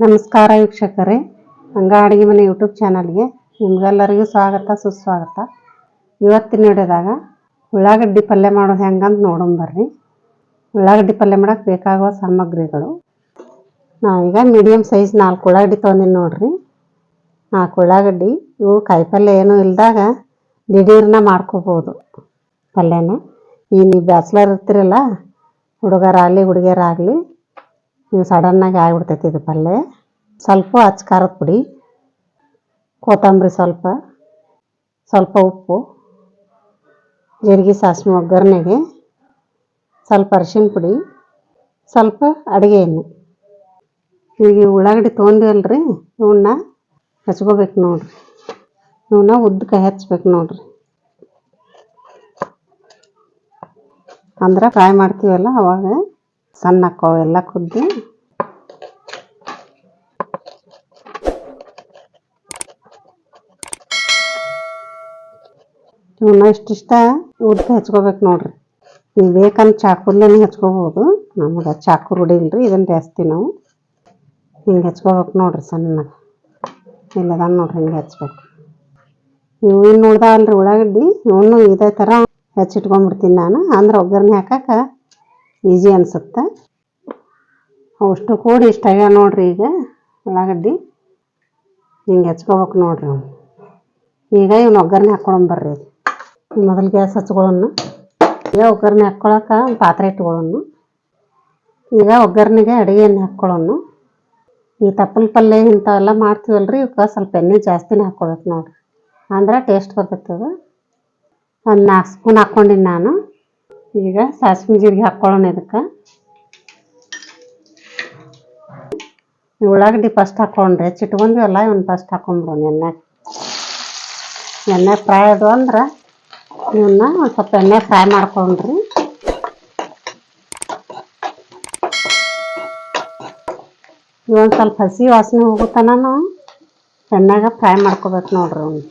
ನಮಸ್ಕಾರ ವೀಕ್ಷಕರೇ. ಹಂಗ ಅಡುಗೆ ಮನೆ ಯೂಟ್ಯೂಬ್ ಚಾನಲ್ಗೆ ನಿಮ್ಗೆಲ್ಲರಿಗೂ ಸ್ವಾಗತ, ಸುಸ್ವಾಗತ. ಇವತ್ತಿನ ವಿಡಿಯೋದಾಗ ಉಳ್ಳಾಗಡ್ಡಿ ಪಲ್ಯ ಮಾಡೋದು ಹೆಂಗಂತ ನೋಡೋಣ ಬರ್ರಿ. ಉಳ್ಳಾಗಡ್ಡಿ ಪಲ್ಯ ಮಾಡಕ್ಕೆ ಬೇಕಾಗುವ ಸಾಮಗ್ರಿಗಳು. ನಾ ಈಗ ಮೀಡಿಯಮ್ ಸೈಜ್ ನಾಲ್ಕು ಉಳ್ಳಾಗಡ್ಡಿ ತೊಗೊಂಡಿನಿ ನೋಡ್ರಿ. ನಾಲ್ಕು ಉಳ್ಳಾಗಡ್ಡಿ, ಇವು ಕಾಯಿಪಲ್ಯ ಏನೂ ಇಲ್ದಾಗ ದಿಢೀರ್ನ ಮಾಡ್ಕೋಬೋದು ಪಲ್ಯನ. ಈ ನೀವು ಬ್ಯಾಚ್ಲರ್ ಇರ್ತೀರಲ್ಲ, ಹುಡುಗರಾಗಲಿ, ಹುಡುಗಿಯರಾಗಲಿ ಸಡನ್ನಾಗಿ ಆಗಿಬಿಡ್ತೈತಿ ಇದು ಪಲ್ಯ ಸ್ವಲ್ಪ ಹಚ್ಚ ಖಾರದ ಪುಡಿ, ಕೊತ್ತಂಬರಿ ಸ್ವಲ್ಪ ಸ್ವಲ್ಪ ಉಪ್ಪು, ಜೀರಿಗೆ ಸಾಸಿವೆ ಒಗ್ಗರಣೆಗೆ ಸ್ವಲ್ಪ ಅರಿಶಿನ ಪುಡಿ, ಸ್ವಲ್ಪ ಅಡುಗೆ ಎಣ್ಣೆ. ಈಗ ಉಳ್ಳಾಗಡ್ಡಿ ತೊಗೊಂಡಿವಲ್ರಿ ಇವನ್ನ ಹಚ್ಕೋಬೇಕು ನೋಡ್ರಿ. ಇವನ್ನ ಉದ್ದಕ್ಕೆ ಹಚ್ಬೇಕು ನೋಡ್ರಿ. ಅಂದ್ರೆ ಫ್ರೈ ಮಾಡ್ತೀವಲ್ಲ ಅವಾಗ ಸಣ್ಣ ಅಕ್ಕವು ಎಲ್ಲ ಕುದ್ದಿ ಇವನ್ನ ಇಷ್ಟಿಷ್ಟ ಉದ್ದಕ್ಕೆ ಹಚ್ಕೋಬೇಕು ನೋಡ್ರಿ ನೀವು ಬೇಕಂದ್ರೆ ಚಾಕುರ್ಲೇನೆ ಹಚ್ಕೋಬೋದು ನಮ್ಗೆ ಚಾಕು ರೂಢಿ ಇಲ್ರಿ ಇದನ್ನು ಜಾಸ್ತಿ ನಾವು ಹಿಂಗೆ ಹಚ್ಕೋಬೇಕು ನೋಡ್ರಿ ಸಣ್ಣಗೆ ಇಲ್ಲದ ನೋಡ್ರಿ ಹಿಂಗೆ ಹಚ್ಬೇಕು ಇವು ಇನ್ನು ಉಳ್ದಾವಲ್ರಿ ಉಳ್ಳಾಗಡ್ಡಿ ಇವನು ಇದೇ ಥರ ಹೆಚ್ಚಿಟ್ಕೊಂಡ್ಬಿಡ್ತೀನಿ ನಾನು ಅಂದ್ರೆ ಒಗ್ಗರಣೆ ಹಾಕಕ್ಕೆ ಈಜಿ ಅನ್ಸುತ್ತೆ. ಅಷ್ಟು ಕೂಡಿ ಇಷ್ಟ ಆಗ್ಯಾವ ನೋಡ್ರಿ ಈಗ ಉಳ್ಳಾಗಡ್ಡಿ. ಹಿಂಗೆ ಹೆಚ್ಕೋಬೇಕು ನೋಡ್ರಿ ಅವ್ನು. ಈಗ ಇವ್ನ ಒಗ್ಗರಣೆ ಹಾಕ್ಕೊಂಬರ್ರಿ ಮೊದಲು ಗ್ಯಾಸ್ ಹಚ್ಕೊಳ್ಳೋಣ ಈಗ ಒಗ್ಗರಣೆ ಹಾಕ್ಕೊಳಕ್ಕೆ ಪಾತ್ರೆ ಇಟ್ಕೊಳ್ಳೋಣ ಈಗ ಒಗ್ಗರಣೆಗೆ ಅಡುಗೆ ಎಣ್ಣೆ ಹಾಕ್ಕೊಳ್ಳೋಣ ಈ ತಪ್ಪಲ ಪಲ್ಯ ಇಂಥವೆಲ್ಲ ಮಾಡ್ತೀವಲ್ರಿ ಇವಕ್ಕೆ ಸ್ವಲ್ಪ ಎಣ್ಣೆ ಜಾಸ್ತಿನೇ ಹಾಕ್ಕೊಬೇಕು ನೋಡ್ರಿ. ಅಂದ್ರೆ ಟೇಸ್ಟ್ ಬರ್ತೈತೆ ಅದು. ಒಂದು ನಾಲ್ಕು ಸ್ಪೂನ್ ಹಾಕ್ಕೊಂಡಿನಿ ನಾನು. ಈಗ ಸಾಸಿವೆ ಜೀರಿಗೆ ಹಾಕ್ಕೊಳ್ಳೋಣ ಇದಕ್ಕೆ. ಉಳ್ಳಾಗಡ್ಡಿ ಫಸ್ಟ್ ಹಾಕ್ಕೊಂಡ್ರೆ ಅಲ್ಲ ಇವನ್ ಫಸ್ಟ್ ಹಾಕೊಂಡ್ಬಿಡೋಣ ಎಣ್ಣೆ. ಎಣ್ಣೆ ಫ್ರೈ ಅದು ಅಂದ್ರೆ ಇವನ್ನ ಒಂದು ಸ್ವಲ್ಪ ಎಣ್ಣೆ ಫ್ರೈ ಮಾಡ್ಕೊಂಡ್ರಿ ಇವೊಂದು ಸ್ವಲ್ಪ ಹಸಿ ವಾಸನೆ ಹೋಗುತ್ತಾನ ನಾವು ಎಣ್ಣೆಗೆ ಫ್ರೈ ಮಾಡ್ಕೋಬೇಕು ನೋಡ್ರಿ ಅವ್ನು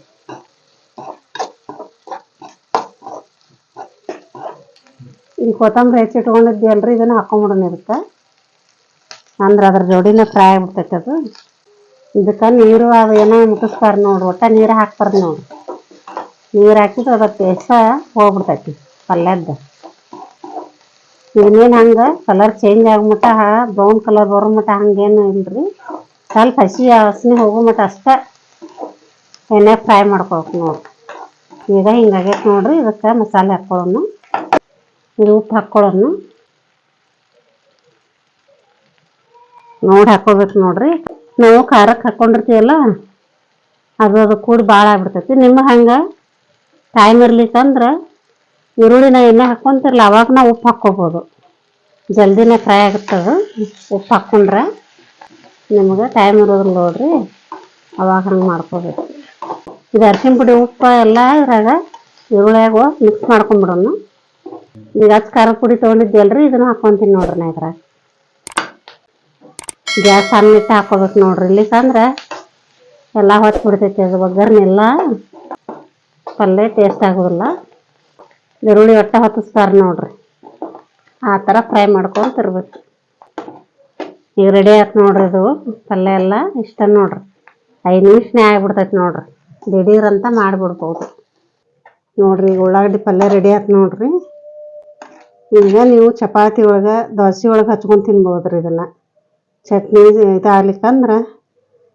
ಈ ಕೊತ್ತಂಬರಿ ಹೆಚ್ಚಿಟ್ಕೊಂಡಿದ್ದೀವಲ್ರಿ ಇದನ್ನು ಹಾಕೊಂಬಿಡೋಣ ಇದಕ್ಕೆ. ಅಂದ್ರೆ ಅದ್ರ ಜೋಡಿನ ಫ್ರೈ ಆಗ್ಬಿಡ್ತೈತೆ ಅದು. ಇದಕ್ಕೆ ನೀರು ಅದು ಏನೋ ಮುಟ್ಟಿಸ್ತಾರೆ ನೋಡ್ರಿ ಒಟ್ಟ ನೀರು ಹಾಕ್ಬಾರ್ದು ನೋಡಿ. ನೀರು ಹಾಕಿದ್ರೆ ಅದ್ರ ಟೇಸ್ಟ ಹೋಗ್ಬಿಡ್ತೈತಿ ಪಲ್ಯದ್ದು. ಏನೇನು ಹಂಗೆ ಕಲರ್ ಚೇಂಜ್ ಆಗೋ ಮಟ್ಟ ಬ್ರೌನ್ ಕಲರ್ ಬರೋ ಮಟ್ಟ ಹಂಗೇನು ಇಲ್ರಿ. ಸ್ವಲ್ಪ ಹಸಿ ವಾಸನೆ ಹೋಗೋ ಮಟ್ಟ ಅಷ್ಟೇ ಎಣ್ಣೆ ಫ್ರೈ ಮಾಡ್ಕೊಬೇಕು ನೋಡಿ. ಈಗ ಹಿಂಗಾಗೈತೆ ನೋಡ್ರಿ, ಇದಕ್ಕೆ ಮಸಾಲೆ ಹಾಕ್ಕೊಳ್ಳೋಣ ಇದು ಉಪ್ಪು ಹಾಕ್ಕೊಳ್ಳೋಣ ನೋಡಿ ಹಾಕ್ಕೋಬೇಕು ನೋಡ್ರಿ. ನಾವು ಖಾರಕ್ಕೆ ಹಾಕ್ಕೊಂಡಿರ್ತೀವಲ್ಲ ಅದು ಅದು ಕೂಡಿ ಭಾಳ ಆಗ್ಬಿಡ್ತೈತಿ. ನಿಮ್ಮ ಹಂಗೆ ಟೈಮ್ ಇರ್ಲಿಕ್ಕಂದ್ರೆ ಈರುಳ್ಳಿನ ಎಣ್ಣೆ ಹಾಕ್ಕೊಂತಿರಲ್ಲ ಅವಾಗ ನಾವು ಉಪ್ಪು ಹಾಕ್ಕೋಬೋದು. ಜಲ್ದಿನೇ ಫ್ರೈ ಆಗುತ್ತದು, ಉಪ್ಪು ಹಾಕ್ಕೊಂಡ್ರೆ ನಿಮ್ಗೆ ಟೈಮ್ ಇರೋದಿಲ್ಲ ನೋಡ್ರಿ. ಅವಾಗ ಹಂಗೆ ಮಾಡ್ಕೋಬೇಕು. ಇದು ಅರ್ಶಿನ ಪುಡಿ ಉಪ್ಪು ಎಲ್ಲ ಇದ್ರಾಗ ಈರುಳ್ಳಿಯಾಗ ಮಿಕ್ಸ್ ಮಾಡ್ಕೊಂಬಿಡೋಣ. ಈಗ ಹಚ್ಚ ಖಾರ ಪುಡಿ ತೊಗೊಂಡಿದ್ದೀವಲ್ರಿ ಇದನ್ನ ಹಾಕೊಂತೀನಿ ನೋಡ್ರಿ ನಾ ಇದ್ರಾಗ. ಗ್ಯಾಸ್ ಸಣ್ಣಿಟ್ಟು ಹಾಕೋಬೇಕು ನೋಡ್ರಿ ಇಲ್ಲಿಕಂದ್ರೆ ಎಲ್ಲ ಹೊತ್ತು ಬಿಡ್ತೈತಿ ಅದು ಒಗ್ಗರ್ನೆಲ್ಲ. ಪಲ್ಯ ಟೇಸ್ಟ್ ಆಗೋದಿಲ್ಲ. ಈರುಳ್ಳಿ ಒಟ್ಟ ಹೊತ್ತಿಸ್ತಾರೆ ನೋಡ್ರಿ. ಆ ಥರ ಫ್ರೈ ಮಾಡ್ಕೊಂಡು ಇರ್ಬೇಕು ಈಗ ರೆಡಿ ಆಯ್ತು ನೋಡ್ರಿ ಇದು ಪಲ್ಯ ಎಲ್ಲ ಇಷ್ಟ ನೋಡ್ರಿ. ಐದು ನಿಮಿಷನೇ ಆಗಿಬಿಡ್ತೈತಿ ನೋಡ್ರಿ. ದಿಢೀರಂತ ಮಾಡಿಬಿಡ್ಬೋದು. ನೋಡ್ರಿ ಈಗ ಉಳ್ಳಾಗಡ್ಡಿ ಪಲ್ಯ ರೆಡಿ ಆಯ್ತು ನೋಡ್ರಿ. ಈಗ ನೀವು ಚಪಾತಿ ಒಳಗೆ, ದೋಸೆ ಒಳಗೆ ಹಚ್ಕೊಂಡು ತಿನ್ಬೋದು ರೀ ಇದನ್ನು. ಚಟ್ನಿ ಇದಾಗ್ಲಿಕ್ಕಂದ್ರೆ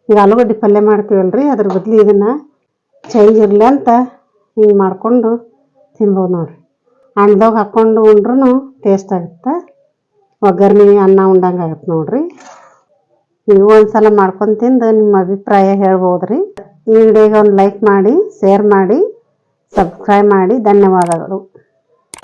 ಈಗ ಆಲೂಗಡ್ಡೆ ಪಲ್ಯ ಮಾಡ್ತೀವಲ್ರಿ, ಅದ್ರ ಬದಲು ಇದನ್ನು ಚೇಂಜ್ ಇರಲಿ ಅಂತ ಹಿಂಗೆ ಮಾಡಿಕೊಂಡು ತಿನ್ಬೋದು ನೋಡಿರಿ. ಅನ್ನದಾಗ ಹಾಕ್ಕೊಂಡು ಉಂಡ್ರೂ ಟೇಸ್ಟ್ ಆಗುತ್ತೆ. ಒಗ್ಗರಣೆ, ಅನ್ನ ಉಂಡಂಗೆ ಆಗುತ್ತೆ ನೋಡಿರಿ. ನೀವು ಒಂದ್ಸಲ ಮಾಡ್ಕೊಂಡು ತಿಂದು ನಿಮ್ಮ ಅಭಿಪ್ರಾಯ ಹೇಳ್ಬೋದು ರೀ ಈ ವಿಡಿಯೋಗೆ ಒಂದು ಲೈಕ್ ಮಾಡಿ ಶೇರ್ ಮಾಡಿ ಸಬ್ಸ್ಕ್ರೈಬ್ ಮಾಡಿ, ಧನ್ಯವಾದಗಳು.